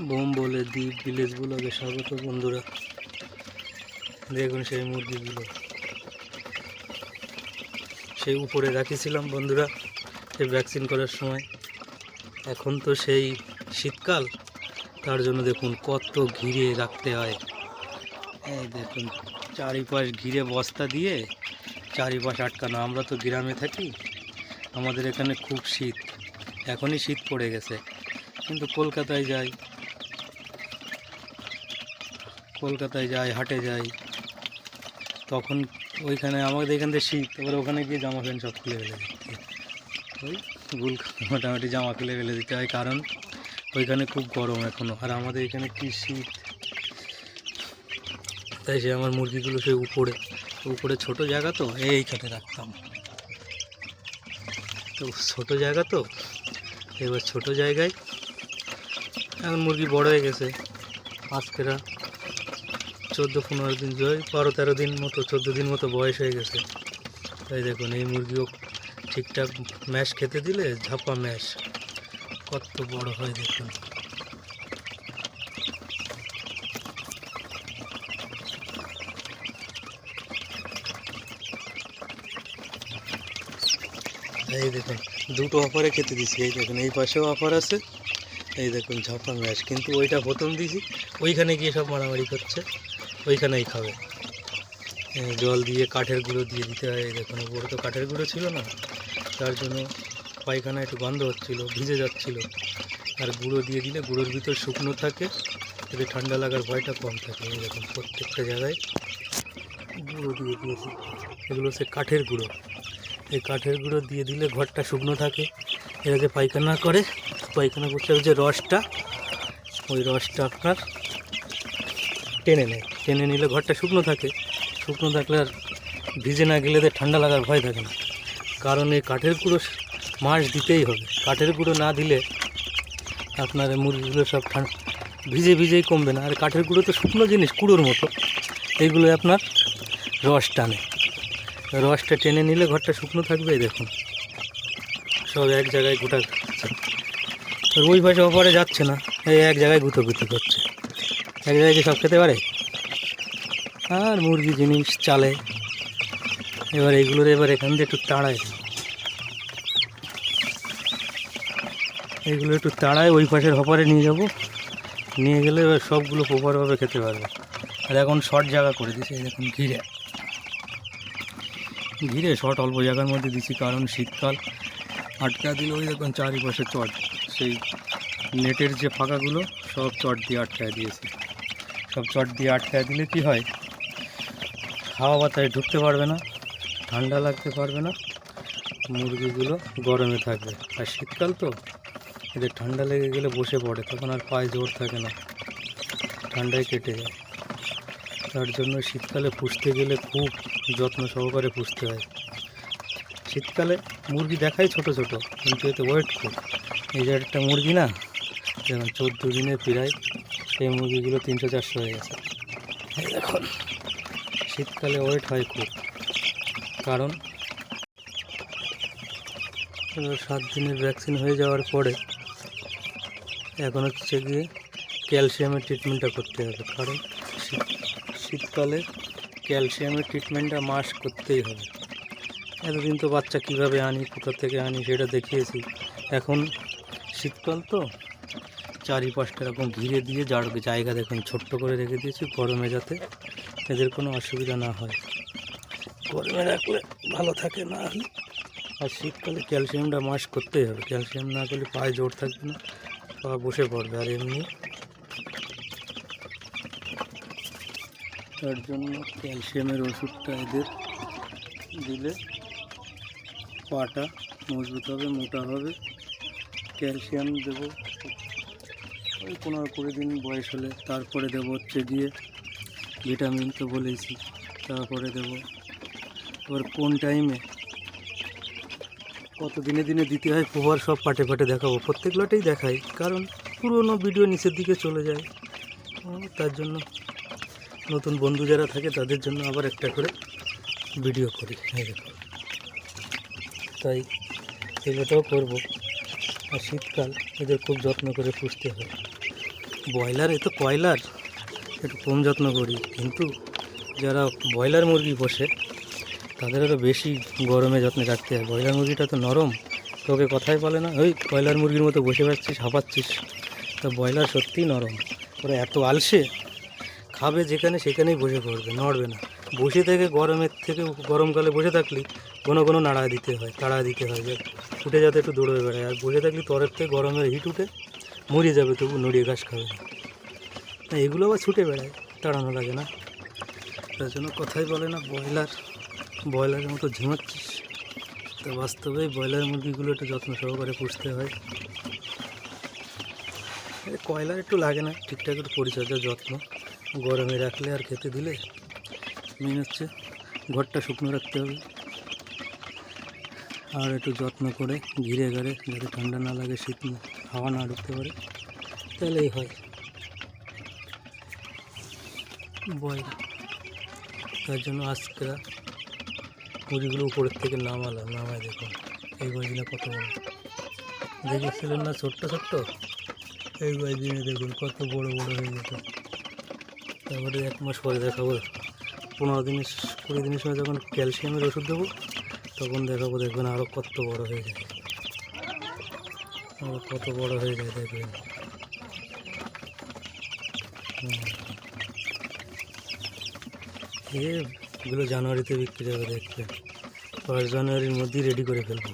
Bomb বলে দ্বীপ, village ব্লগে স্বাগত বন্ধুরা। দেখুন সেই মুরগিগুলো। সেই উপরে রাখিছিলাম বন্ধুরা সেই ভ্যাকসিন করার সময়। এখন তো সেই শীতকাল, তার জন্য দেখুন কত ঘিরে রাখতে হয়। এই দেখুন, চারিপাশ ঘিরে বস্তা দিয়ে চারিপাশ আটকানো। আমরা তো গ্রামে থাকি, আমাদের এখানে খুব শীত। এখনই শীত পড়ে গেছে, কিন্তু কলকাতায় যাই কলকাতায় যাই, হাটে যাই, তখন ওইখানে আমাদের এখান থেকে শীত, এবার ওখানে গিয়ে জামা প্যান্ট সব খুলে ফেলে দিতে ওই গুল মোটামুটি জামা খুলে ফেলে দিতে হয়, কারণ ওইখানে খুব গরম এখনও আর আমাদের এখানে কি শীত। তাই সে আমার মুরগিগুলো সে উপরে উপরে ছোট জায়গা তো এইখানে রাখতাম। তো ছোট জায়গা তো, এবার ছোট জায়গায় এখন মুরগি বড় হয়ে গেছে আজকেরা চোদ্দ পনেরো দিন ওই বারো তেরো দিন মতো, চোদ্দ দিন মতো বয়স হয়ে গেছে। তাই দেখুন, এই মুরগিও ঠিকঠাক ম্যাশ খেতে দিলে ঝাপা ম্যাশ। কত বড় হয় দেখুন। এই দেখুন, দুটো অফারে খেতে দিচ্ছি এই দেখুন, এই পাশেও অফার আছে। এই দেখুন ঝাপা ম্যাশ কিন্তু ওইটা প্রথম দিছি ওইখানে গিয়ে সব মারামারি করছে, ওইখানেই খাবে। জল দিয়ে কাঠের গুঁড়ো দিয়ে দিতে হয়, এই দেখুন উপরে তো কাঠের গুঁড়ো ছিল না, তার জন্য পায়খানা একটু গন্ধ হচ্ছিল, ভিজে যাচ্ছিল। আর গুঁড়ো দিয়ে দিলে গুঁড়োর ভিতর শুকনো থাকে, এতে ঠান্ডা লাগার ভয়টা কম থাকে, এই দেখুন, প্রত্যেকটা জায়গায় গুঁড়ো দিয়ে দিয়েছি। এগুলো হচ্ছে কাঠের গুঁড়ো। এই কাঠের গুঁড়ো দিয়ে দিলে ঘরটা শুকনো থাকে, এরা যে পায়খানা করে পায়খানা করতে যে রসটা, ওই রসটা আপনার টেনে নেয়। টেনে নিলে ঘরটা শুকনো থাকে। শুকনো থাকলে আর ভিজে না গেলে ঠান্ডা লাগার ভয় থাকে না। কারণ এই কাঠের গুঁড়ো মাছ দিতেই হবে। কাঠের গুঁড়ো না দিলে আপনার মুরগিগুলো সব ভিজে ভিজেই কমবে না। আর কাঠের গুঁড়ো তো শুকনো জিনিস, কুড়োর মতো। এইগুলো আপনার রস টানে। রসটা টেনে নিলে ঘরটা শুকনো থাকবে দেখুন। সব এক জায়গায় গোটা ওই পাশে ওপরে যাচ্ছে না। এই এক জায়গায় গুঁতো গুঁতো করছে। এক জায়গায় কি সব খেতে পারে? আর মুরগি জিনিস, চালে। এবার এইগুলোর এবার এখান দিয়ে একটু তাড়ায়। এইগুলো একটু তাড়ায়, ওই পাশের হপারে নিয়ে যাব। নিয়ে গেলে এবার সবগুলো প্রপারভাবে খেতে পারবে। আর এখন শর্ট জায়গা করে দিয়েছে দেখুন ঘিরে। ঘিরে শর্ট অল্প জায়গার মধ্যে দিছি কারণ শীতকাল। আটকা দিলে ওই দেখুন চারিপাশে চট। সেই নেটের যে ফাঁকাগুলো সব চট দিয়ে আটকায় দিয়েছি। সব চট দিয়ে আটকায় দিলে কি হয়? হাওয়া বাতাসে ঢুকতে পারবে না, ঠান্ডা লাগতে পারবে না, মুরগিগুলো গরমে থাকবে। আর শীতকাল তো, এদের ঠান্ডা লেগে গেলে বসে পড়ে, তখন আর পায়ে জোর থাকে না, ঠান্ডায় কেটে যায়। তার জন্য শীতকালে পুষতে গেলে খুব যত্ন সহকারে পুষতে হয়। শীতকালে মুরগি দেখাই ছোট ছোট। কিন্তু এতে ওয়েট খুব এই যে একটা মুরগি না, যেমন চোদ্দ দিনে প্রায় সেই মুরগিগুলো তিনশো চারশো হয়ে গেছে। এই দেখুন, শীতকালে ওয়েট হয় খুব। কারণ সাত দিনের ভ্যাকসিন হয়ে যাওয়ার পরে এখন হচ্ছে গিয়ে ক্যালসিয়ামের ট্রিটমেন্টটা করতে হবে। কারণ শীত, শীতকালে ক্যালসিয়ামের ট্রিটমেন্টটা মাস করতেই হবে। এতদিন তো বাচ্চা কীভাবে আনি, কোথা থেকে আনি সেটা দেখিয়েছি। এখন শীতকাল তো, চারিপাশটা এরকম ঘিরে দিয়ে যার জায়গা দেখুন, ছোট্ট করে রেখে দিয়েছি গরমে যাতে এদের কোনো অসুবিধা না হয়। গরমে রাখলে ভালো থাকে না। আর শীতকালে ক্যালসিয়ামটা মাস করতেই হবে। ক্যালসিয়াম না করলে পায়ে জোর থাকবে না, পা বসে পড়বে আর এমনি। তার জন্য ক্যালসিয়ামের ওষুধটা এদের দিলে পাটা মজবুত হবে, মোটা হবে। ক্যালসিয়াম দেবো। ওই পনেরো কুড়ি দিন বয়স হলে তারপরে দেবো হচ্ছে গিয়ে ভিটামিন তো বলেইছি, তারপরে দেবো। এবার কোন টাইমে কত দিনে দিনে দিতে হয় প্রভার সব পাটে পাটে দেখাবো। প্রত্যেক লটেই দেখাই, কারণ পুরোনো ভিডিও নিচের দিকে চলে যায়। তার জন্য নতুন বন্ধু যারা থাকে, তাদের জন্য আবার একটা করে ভিডিও করি। তাই এগুলোটাও করব। আর শীতকাল এদের খুব যত্ন করে পুষতে হয়। ব্রয়লার, এ তো কয়লার, একটু কম যত্ন করি। কিন্তু যারা ব্রয়লার মুরগি পোষে তাদের আরও বেশি গরমে যত্নে রাখতে হয়। ব্রয়লার মুরগিটা তো নরম, তোকে কথাই বলে না, ওই ব্রয়লার মুরগির মতো বসে পাচ্ছিস হাঁপাচ্ছিস। তা ব্রয়লার সত্যিই নরম। ওরা এত আলসে, খাবে যেখানে সেখানেই বসে পড়বে, নড়বে না। বসে থেকে গরমের থেকে গরমকালে বসে থাকলি কোনো কোনো নাড়া দিতে হয়, তাড়া দিতে হয়। যে উঠে যাতে একটু দৌড়ে বেড়ায়। আর বসে থাকলি তরের থেকে গরমের হিট উঠে মরিয়ে যাবে, তবু নড়িয়ে ঘাস খাবে না। এগুলো আবার ছুটে বেড়ায়, তাড়ানো লাগে না। তার জন্য কথাই বলে না, ব্রয়লার, ব্রয়লারের মতো ঝিমাচ্ছিস। তো বাস্তবে ব্রয়লার মুরগিগুলো একটু যত্ন সহকারে পুষতে হয়। কয়লার একটু লাগে না, ঠিকঠাক একটু পরিচর্যা, যত্ন। গরমে রাখলে আর খেতে দিলে, মেন হচ্ছে ঘরটা শুকনো রাখতে হবে। আর একটু যত্ন করে ঘিরে ঘিরে যাতে ঠান্ডা না লাগে, শীত হাওয়া না ঢুকতে পারে, তাহলেই হয়। বয় তার জন্য আজকে মুড়িগুলো উপরের থেকে নামালাম, নামাই দেখুন, এই বইগুলো কত বড়। দেখেছিলেন না ছোট্ট ছোট্ট? এই বইদিনে দেখুন, কত বড় বড় হয়ে যেত তারপরে এক মাস পরে দেখাবো, পনেরো দিনের, কুড়ি দিনের সময় যখন ক্যালসিয়ামের ওষুধ দেবো তখন দেখাবো দেখবেন আরও কত বড় হয়ে যায় আরও কত বড় হয়ে যায় দেখবেন। এগুলো জানুয়ারিতে বিক্রি হবে, দেখবেন। ফার্স্ট জানুয়ারির মধ্যেই রেডি করে ফেলব।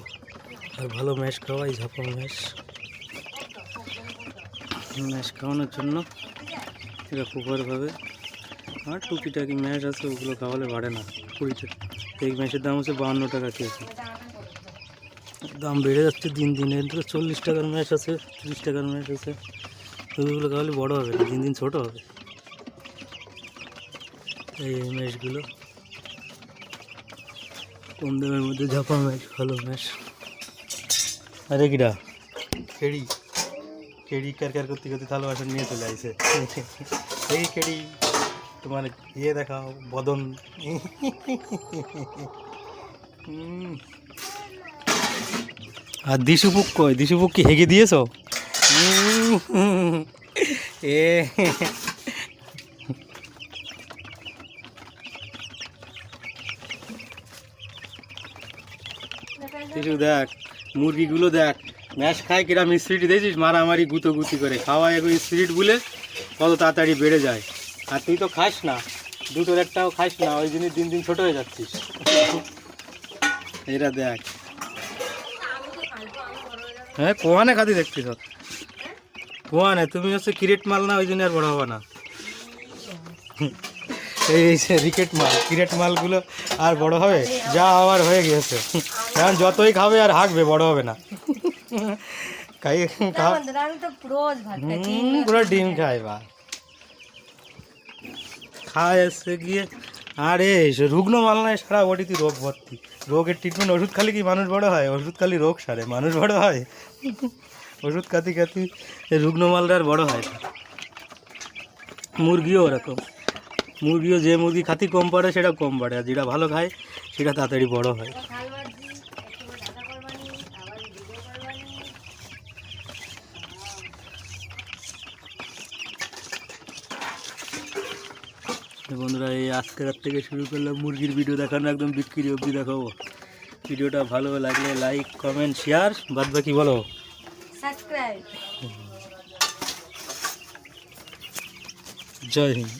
আর ভালো ম্যাশ খাওয়াই, ঝাপা ম্যাশ। ম্যাশ খাওয়ানোর জন্য এটা প্রপারভাবে আর টুকিটাকি ম্যাশ আছে, ওগুলো খাওয়ালে বাড়ে না। কুড়ি টাকা এই ম্যাশের দাম হচ্ছে বাহান্ন টাকা কেজি। দাম বেড়ে যাচ্ছে দিন দিন। এর চল্লিশ টাকার ম্যাশ আছে, তিরিশ টাকার ম্যাশ আছে। ওগুলো খাওয়ালে বড় হবে না, দিন দিন ছোট হবে। এই ম্যাশগুলো কম দামের মধ্যে ঝাপা ম্যাশ ভালো ম্যাশ আরে কিরা? কেড়ি। কেড়ি কার কার করতে করতে থালো বাসন নিয়ে চলে আসে এই কেড়ি। তোমার ইয়ে দেখাও, বদন। আর দিশুপুক কই? দিশুপুক কি হেগে দিয়েছ? এ। কিছু দেখ, মুরগিগুলো দেখ। ম্যাশ খায় কিরম স্পিড দেখছিস মারামারি গুতো গুতি করে। খাওয়া এগুলো স্পিড বলে কত তাড়াতাড়ি বেড়ে যায়। আর তুই তো খাস না। দুটোর একটাও খাস না ওই জন্য দিন দিন ছোট হয়ে যাচ্ছিস। এরা দেখ। হ্যাঁ কোয়ানে খাদি দেখছিস কোয়ানে তুমি হচ্ছে ক্রিকেট মাল না ওই জন্য আর বড় হবে না। এই যে রিকেট মাল ক্রিকেট মালগুলো আর বড় হবে যা হওয়ার হয়ে গিয়েছে। কারণ যতই খাবে আর হাঁকবে বড় হবে না। খাই খা আমি তো রোজ ভাত খাচ্ছি হুম, পুরো ডিম খায় বা খায় এসে গিয়ে। আরে রুগ্ন মাল নয় সারা বডিতে রোগ ভর্তি। রোগের ট্রিটমেন্ট ওষুধ খালি কি মানুষ বড় হয়? ওষুধ খালি রোগ সারে। মানুষ বড় হয়? ওষুধ খাতি খাতি রুগ্ন মালটা আর বড় হয় মুরগিও ওরকম। মুরগিও যে মুরগি খাতি কম পারে সেটা কম বাড়ে আর যেটা ভালো খায়, সেটা তাড়াতাড়ি বড় হয় খাল বাজি একটু দাদা করবানি আবার ভিডিও করবানি তো বন্ধুরা এই আজকে রাত থেকে শুরু করলাম মুরগির ভিডিও দেখানো একদম বিক্রি অব্দি দেখাবো। ভিডিওটা ভালো লাগলে লাইক কমেন্ট শেয়ার বাদ বাকি বলো। সাবস্ক্রাইব জয় হিন্দ।